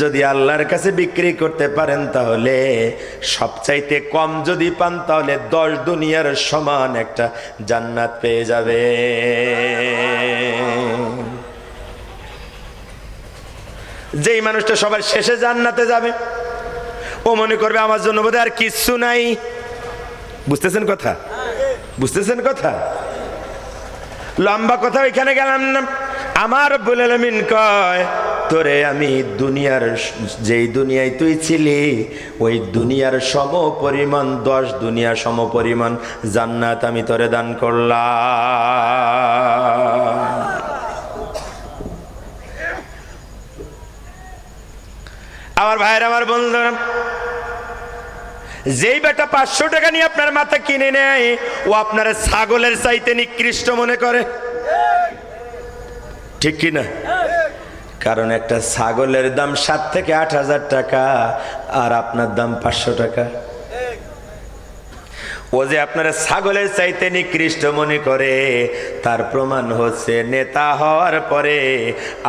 যদি আল্লাহর কাছে বিক্রি করতে পারেন তাহলে সবচাইতে কম যদি পান তাহলে দশ দুনিয়ার সমান একটা জান্নাত পেয়ে যাবে। যেই মানুষটা সবার শেষে জান্নাতে যাবে, ও মনে করবে আমার জন্য বোধহয় আর কিচ্ছু নাই। বুঝতেছেন কথা? বুঝতেছেন কথা? লম্বা কথা এখানে গেলাম না। আমার বুলালমিন কয় তোরে আমি দুনিয়ার যেই দুনিয়ায় তুই ছিলি, ওই দুনিয়ার সম পরিমাণ দশ দুনিয়া সম পরিমাণ জান্নাত আমি তোরে দান করলাম। আমার ভাইয়ের, আমার বন্ধুরা, যেই বেটা পাঁচশো টাকা নিয়ে আপনার মাথা কিনে নেয়, ও আপনার ছাগলের চাইতে নিকৃষ্ট মনে করে। ঠিক কি না কারণ একটা ছাগলের দাম সাত থেকে আট হাজার টাকা, আর আপনার দাম পাঁচশো টাকা। ও যে আপনার ছাগলের চাইতে নিকৃষ্ট মনে করে, তার প্রমাণ হচ্ছে নেতা হওয়ার পরে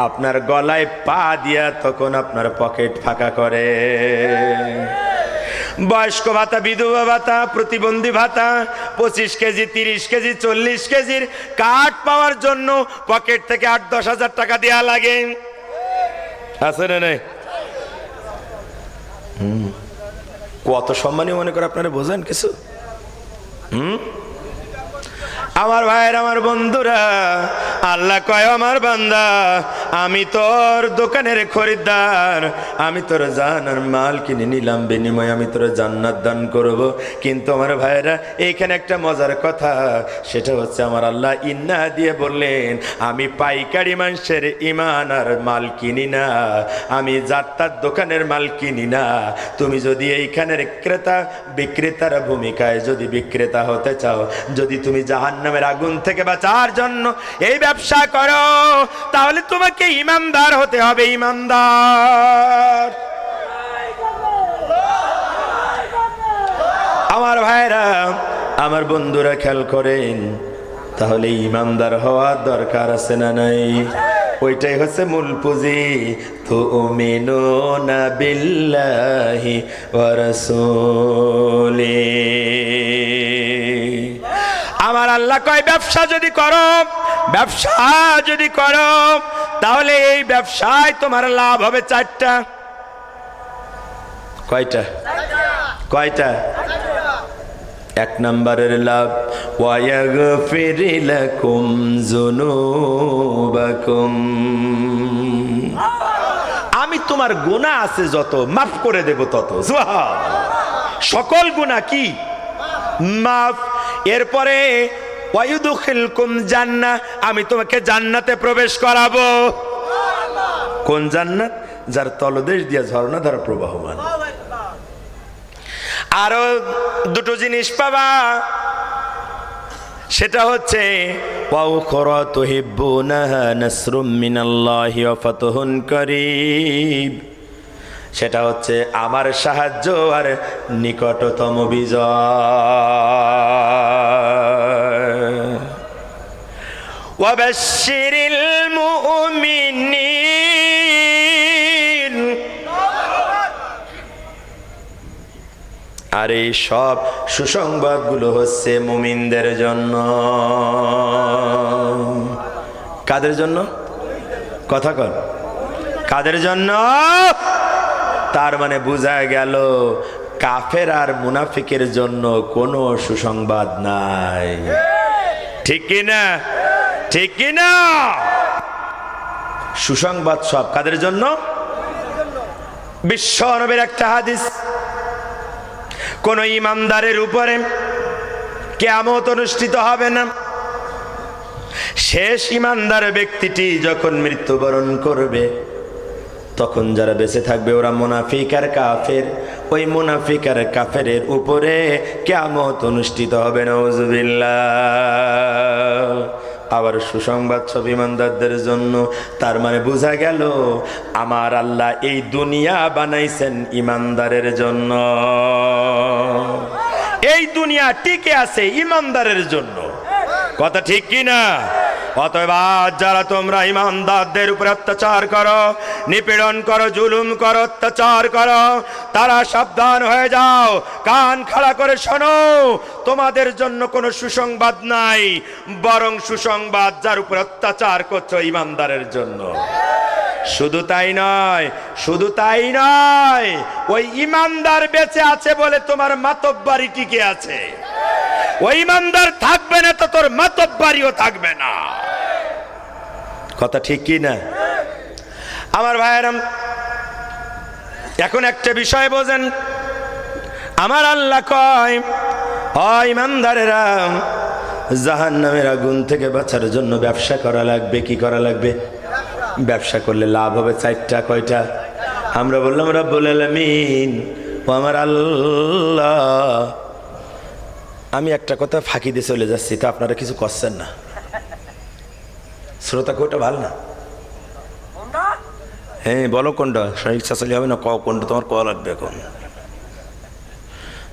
আপনার গলায় পা দিয়া তখন আপনার পকেট ফাঁকা করে। বয়স্ক ভাতা, বিধবা ভাতা, প্রতিবন্ধী ভাতা, পঁচিশ কেজি, তিরিশ কেজি, চল্লিশ কেজির কাঠ পাওয়ার জন্য পকেট থেকে আট দশ হাজার টাকা দেওয়া লাগে। আছে না নাই? কত সম্মানী মনে করে আপনারা বোঝেন কিছু? হুম? আমার ভাইয়ের, আমার বন্ধুরা, আল্লাহ কয়, আমার বান্দা, আমি তোর দোকানের খরিদ্দার, আমি তোর জানার মাল কিনে নিলাম, বিনিময়ে আমি তোর জান্নাত দান করব। কিন্তু আমার ভাইয়েরা, এইখানে একটা মজার কথা, সেটা হচ্ছে আমার আল্লাহ ইন্না দিয়ে বললেন, আমি পাইকারি মানুষের ইমান আর মাল কিনি না, আমি যাত্রার দোকানের মাল কিনি না। তুমি যদি এইখানের ক্রেতা বিক্রেতার ভূমিকায় যদি বিক্রেতা হতে চাও, যদি তুমি জাহান্নামের আগুন থেকে বাঁচার জন্য এই ব্যবসা করো। তাহলে তোমাকে ইমানদার হতে হবে, ইমানদার। আমার ভাইরা, আমার বন্ধুরা খেয়াল করেন, তাহলে ইমানদার হওয়ার দরকার আছে না নাই? ওইটাই হচ্ছে মূল পুঁজি। তো মেনো না বিল্লাহি ওয়ারাসূলি আমার আল্লাহ কয়, ব্যবসা যদি করো, ব্যবসা যদি করো, তাহলে এই ব্যবসায় তোমার লাভ হবে চারটা। কয়টা? কয়টা? এক নম্বরের লাভ ওয়াগফির লাকুম যুনুবাকুম। আমি তোমার গুনাহ আছে যত, মাফ করে দেব তত। সকল গুনাহ কি? মাফ এরপরে আমি তোমাকে জান্নাতে প্রবেশ করাবো। কোন জান্নাত? যার তলদেশ দিয়া ঝর্ণা দ্বারা প্রবাহমান। আরও দুটো জিনিস পাবা। সেটা হচ্ছে সেটা হচ্ছে আমার সাহায্য আর নিকটতম বিজয়। আর এই সব সুসংবাদগুলো হচ্ছে মুমিনদের জন্য। কাদের জন্য? কথা কর কাদের জন্য? তার মানে বোঝা গেল, কাফের আর মুনাফিকের জন্য কোনো সুসংবাদ নাই। ঠিক কি না? ঠিক না সুসংবাদ সব কাদের জন্য? বিশ্ব নবীর একটা হাদিস। কোন ইমানদারের উপরে কেমত অনুষ্ঠিত হবে না। শেষ ইমানদার ব্যক্তিটি যখন মৃত্যুবরণ করবে, তখন যারা বেঁচে থাকবে ওরা মুনাফিক আর কাফের। ওই মুনাফিক আর কাফের উপরে কেমত অনুষ্ঠিত হবে নজবিল্লা আবার সুসংবাদ সব ইমানদারদের জন্য। তার মানে বোঝা গেল, আমার আল্লাহ এই দুনিয়া বানাইছেন ইমানদারের জন্য। এই দুনিয়া টিকে আছে ইমানদারের জন্য। কথা ঠিক কি না অতএব আজ যারা তোমরা ইমানদারদের উপরে অত্যাচার করো, নিপীড়ন করো, জুলুম করো, অত্যাচার করো, তারা সাবধান হয়ে যাও, কান খাড়া করে শোনো, তোমাদের জন্য কোনো সুসংবাদ নাই, বরং সুসংবাদ যার উপরে অত্যাচার করছ ইমানদারের জন্য। শুধু তাই নয়, শুধু তাই নয়, ওই ইমানদার বেঁচে আছে বলে তোমার মাতব্বারি টিকে আছে। ওই ইমানদার থাকবে না তো তোর মাতব্বারিও থাকবে না। কথা ঠিক কি না? আমার ভাইয়েরাম এখন একটা বিষয় বোঝেন। আমার আল্লাহ কয় ইমানদারেরা জাহান নামের আগুন থেকে বাঁচার জন্য ব্যবসা করা লাগবে, কি করা লাগবে? ব্যবসা করলে লাভ হবে চারটা, কয়টা? আমরা বললাম, রব্বুল আলামিন। ও আমার আল্লাহ, আমি একটা কথা ফাঁকি দিয়ে চলে যাচ্ছি, তা আপনারা কিছু করছেন না। শ্রোতা কোটা ভালো না। হ্যাঁ বলো কোনটা? শরীর চাচালি হবে না? ক কোনটা? তোমার ক লাগবে এখন?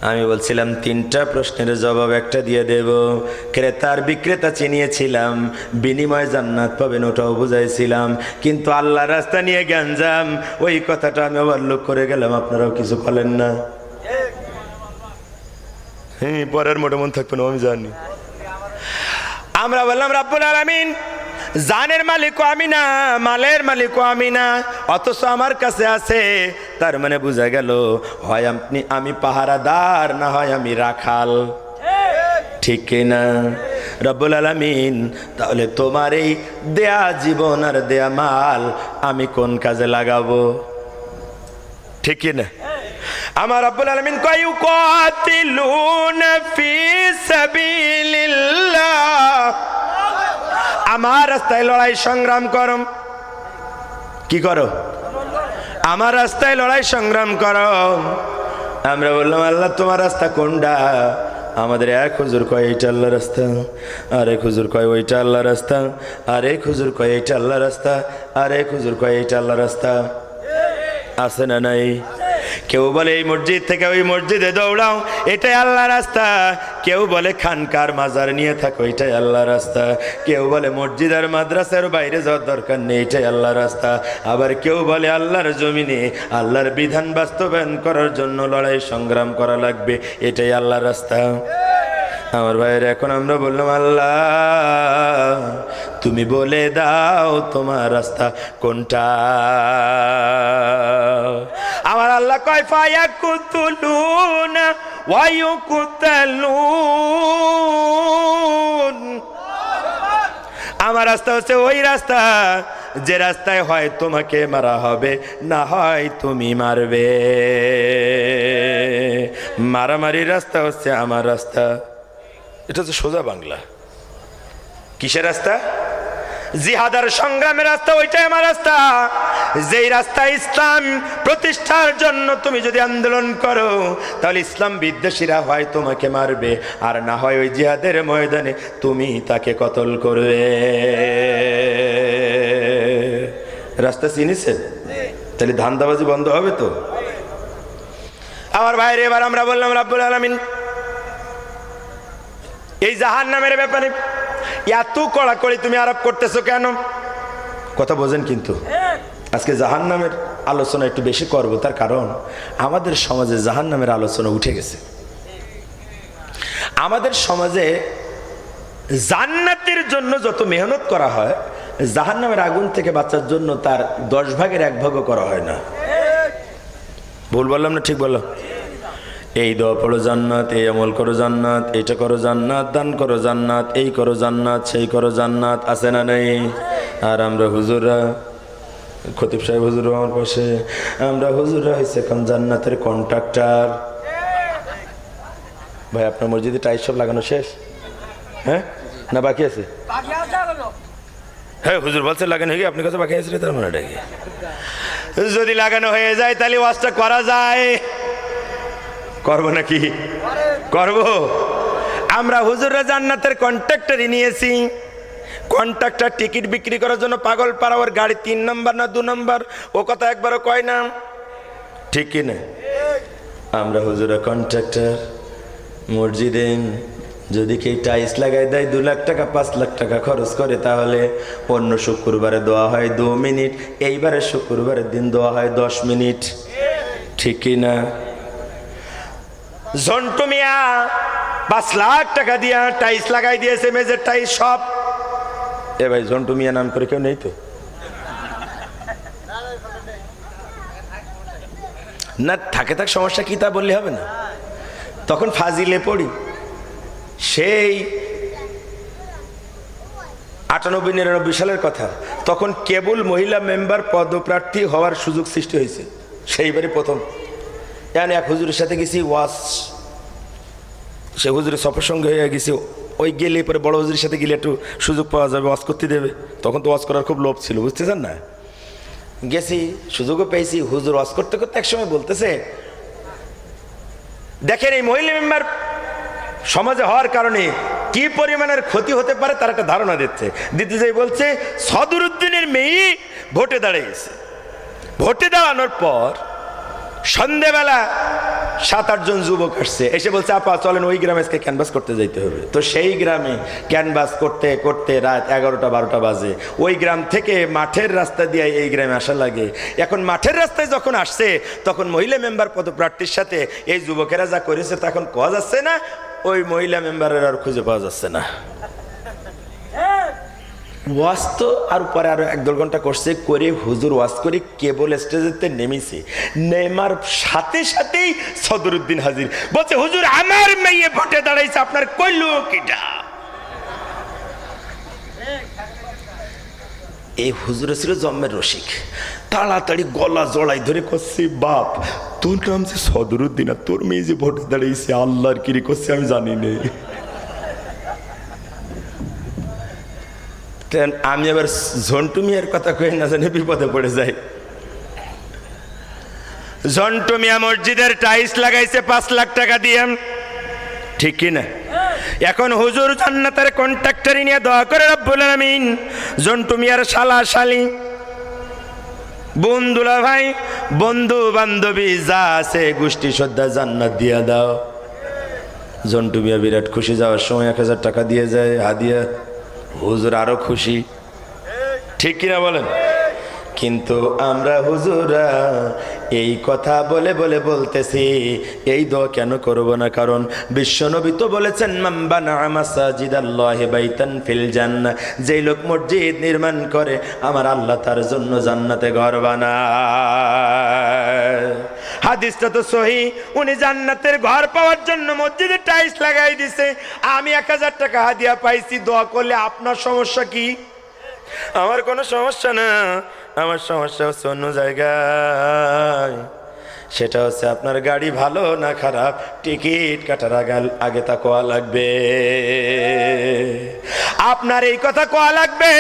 আমি বলছিলাম, তিনটা প্রশ্নের জবাব একটা দিয়ে দেব। ক্রেতার বিক্রেতা চিনিয়েছিলাম, বিনিময় জান্নাত পাবেন ওটাও বুঝাইছিলাম। কিন্তু আল্লাহ রাস্তা নিয়ে গ্যাঞ্জাম, ওই কথাটা আমি আবার লোক করে গেলাম, আপনারাও কিছু বলেন না। হ্যাঁ পরের মোটা মন থাকবে না, আমি জানি। আমরা বললাম, রাব্বুল আলামিন জানের মালিকও আমি না, মালের মালিকও আমি না। অথচ আমার কাছে আছে, তার মানে বোঝা গেল, হয় আপনি আমি পাহারাদার, না হয় আমি রাখাল। ঠিক না? রব্বুল আলামিন, তাহলে তোমার এই দেয়া জীবন আর দেয়া মাল আমি কোন কাজে লাগাবো? ঠিক না? আমার রব্বুল আলামিন কয়, ইউকাতিলুন ফি সাবিলিল্লাহ। আমার রাস্তায় লড়াই সংগ্রাম করম। কি করো? আমার রাস্তায় লড়াই সংগ্রাম করো আমরা বললাম, আল্লাহ, তোমার রাস্তা কোনটা? আমাদের এক হুজুর কয়, এইটা আল্লাহ রাস্তা। আর এক হুজুর কয়, ওইটা আল্লাহ রাস্তা। আর এক হুজুর কয়, এইটা আল্লাহ রাস্তা। আর এক হুজুর কয়, এইটা আল্লাহ রাস্তা। আছে না নাই? কেউ বলে এই মসজিদ থেকে ওই মসজিদে দৌড়াও, এটাই আল্লাহ রাস্তা। কেউ বলে খানকার মাজার নিয়ে থাকো, এটাই আল্লাহ রাস্তা। কেউ বলে মসজিদ আর মাদ্রাসার বাইরে যাওয়ার দরকার নেই, এটাই আল্লাহ রাস্তা। আবার কেউ বলে আল্লাহর জমিনে আল্লাহর বিধান বাস্তবায়ন করার জন্য লড়াই সংগ্রাম করা লাগবে, এটাই আল্লাহ রাস্তা। আমার ভাইয়ের, এখন আমরা বললাম, আল্লাহ, তুমি বলে দাও তোমার রাস্তা কোনটা? আমার আল্লাহ কয় ফায়া কুতুলুন ওয়ায়ু কুতালুন আমার রাস্তা হচ্ছে ওই রাস্তা যে রাস্তায় হয় তোমাকে মারা হবে না হয় তুমি মারবে। মারামারির রাস্তা হচ্ছে আমার রাস্তা। এটা হচ্ছে সোজা বাংলা। কিসের রাস্তা? জিহাদার সংগ্রামের রাস্তা ওইটাই আমার রাস্তা। যেই রাস্তা ইসলাম প্রতিষ্ঠার জন্য তুমি যদি আন্দোলন করো, তাহলে ইসলাম বিদ্বেষীরা হয় তোমাকে মারবে, আর না হয় ওই জিহাদের ময়দানে তুমি তাকে কতল করবে। রাস্তা চিনিছেন? তাহলে ধান্দাবাজি বন্ধ হবে তো? আমার ভাইরে, এবার আমরা বললাম, রাব্বুল আলামিন, এই জাহান নামের ব্যাপারে এত কড়াকড়ি তুমি আরোপ করতেছো কেন? কথা বোঝেন কিন্তু। আজকে জাহান নামের আলোচনা একটু বেশি করব, তার কারণ আমাদের সমাজে জাহান নামের আলোচনা উঠে গেছে। আমাদের সমাজে জান্নাতের জন্য যত মেহনত করা হয় জাহান নামের আগুন থেকে বাঁচার জন্য তার দশ ভাগের এক ভাগও করা হয় না। ভুল বললাম না ঠিক বললাম? এই দোয়া পড়ো জান্নাত, এই আমল করো জান্নাত এইটা করো জান্নাত, দান করো জান্নাত, এই করো জান্নাত, সেই করো জান্নাত, আছে না নেই? আর আমরা হুজুররা, খতিব সাহেব হুজুর আমার পাশে, আমরা হুজুররা হয়েছে এখন জান্নাতের কন্ট্রাক্টর ভাই, আপনার মসজিদে টাইস সব লাগানো শেষ? হ্যাঁ? না বাকি আছে? হ্যাঁ হুজুর বলছে লাগানো হয়ে গিয়ে আপনার কাছে বাকি আছে তার মানে ডাকি যদি লাগানো হয়ে যায়, তাহলে ওয়াজটা করা যায়। করব নাকি? করব? আমরা হুজুররা জান্নাতের কন্ট্রাক্টরই নিয়েছি। কন্ট্রাক্টর টিকিট বিক্রি করার জন্য পাগল পাড়া ওর গাড়ি তিন নম্বর না দু নম্বর? ও কথা একবারও কয় না? ঠিক কি না? আমরা হুজুরা কন্ট্রাক্টর মসজিদে যদি কেউ টাইস লাগাই দেয় দু লাখ টাকা, পাঁচ লাখ টাকা খরচ করে, তাহলে অন্য শুক্রবারে দেওয়া হয় দু মিনিট, এইবারে শুক্রবারের দিন দেওয়া হয় দশ মিনিট। ঠিক না? জন্টু মিয়া, পাঁচ লাখ টাকা দিয়া টাইস লাগাই দিয়েছে মেজের টাইস সব। এ ভাই, জন্টু মিয়া নাম করে কেউ নেই তো? না, থাকে থাক, সমস্যা কি তা বললে হবে না। তখন ফাজিলে পড়ি। সেই আটানব্বই নিরানব্বই সালের কথা, তখন কেবল মহিলা মেম্বার পদপ্রার্থী হওয়ার সুযোগ সৃষ্টি হয়েছে। সেইবারই প্রথম। Yani এক হুজুরের সাথে গেছি ওয়াস সে হুজুরের সফর সঙ্গে হয়ে গেছি। ওই গেলে পরে বড় হুজুরের সাথে গেলে একটু সুযোগ পাওয়া যাবে, ওয়াজ করতে দেবে। তখন তো ওয়াজ করার খুব লোভ ছিল, বুঝতেছেন না? গেছি, সুযোগও পেয়েছি, হুজুর ওয়াজ করতে করতে একসময় বলতেছে, দেখেন এই মহিলা মেম্বার সমাজে হওয়ার কারণে কি পরিমাণের ক্ষতি হতে পারে তার একটা ধারণা দিচ্ছে। দিতে যাই বলছে, সদরুদ্দিনের মেয়ে ভোটে দাঁড়িয়েছে ভোটে দাঁড়ানোর পর সন্ধেবেলা সাত আটজন যুবক আসছে। এসে বলছে, আপা, চলেন ওই গ্রামে আজকে ক্যানভাস করতে যাইতে হবে। তো সেই গ্রামে ক্যানভাস করতে করতে রাত এগারোটা, বারোটা বাজে। ওই গ্রাম থেকে মাঠের রাস্তা দিয়ে এই গ্রামে আসা লাগে। এখন মাঠের রাস্তায় যখন আসছে, তখন মহিলা মেম্বার পদপ্রার্থীর সাথে এই যুবকেরা যা করেছে তখন কোয়া যাচ্ছে না, ওই মহিলা মেম্বারের আর খুঁজে পাওয়া যাচ্ছে না। ওয়াজ তো আর পরে আরও এক দেড় ঘণ্টা করছে, করে হুজুর ওয়াজ করে কেবল স্টেজেতে নেমেছে। নেমার সাথে সাথেই সদরুদ্দিন হাজির। বলছে, হুজুর, আমার মেয়ে ভোটে দাঁড়াইছে, আপনার কইল কিটা? এই হুজুর ছিল জন্মের রসিক। তাড়াতাড়ি গলা জড়াই ধরে করছে বাপ, তোর নাম যে সদরুদ্দিন আর তোর মেয়ে যে ভোটে দাঁড়িয়েছে আল্লাহর কিরি করছে আমি জানি না। আমি আবার ঝন্টু মিয়ার কথা কই না জানি বিপদে পড়ে যাই। ঝন্টু মিয়া মসজিদের টাইলস লাগাইছে, পাঁচ লাখ টাকা দিয়ে ঠিক কি না? এখন হুজুর জান্নাতের কন্ট্রাক্টরি নিয়ে দোয়া করে রব্বুল আলামিন জন্টু মিয়ার শালা শালি। বন্ধুলা ভাই, বন্ধু বান্ধবী যা আছে গোষ্ঠী শ্রদ্ধা জান্নাত দিয়া দাও। জন্টু মিয়া বিরাট খুশি যাওয়ার সময় এক হাজার টাকা দিয়ে যায়, হাদিয়া। হুজুর আরও খুশি। ঠিক কিনা বলেন? কিন্তু আমরা হুজুরা এই কথা বলে বলে বলতেছি, এই দোয়া কেন করব না? কারণ বিশ্বনবী তো বলেছেন ফিল জান্নাহ। যেই লোক মসজিদ নির্মাণ করে, আমার আল্লাহ তার জন্য জান্নাতে ঘর বানায়। হাদিসটা তো সহি। উনি জান্নাতের ঘর পাওয়ার জন্য মসজিদে টাইলস লাগাই দিছে। আমি এক হাজার টাকা হাদিয়া পাইছি, দোয়া করলে আপনার সমস্যা কি? আমার কোনো সমস্যা না। আমার সমস্যা হচ্ছে অন্য জায়গায়। সেটা হচ্ছে আপনার গাড়ি ভালো না খারাপ? টিকিট কাটার আগে আগে তা কোয়া লাগবে। আপনার এই কথা কোয়া লাগবে?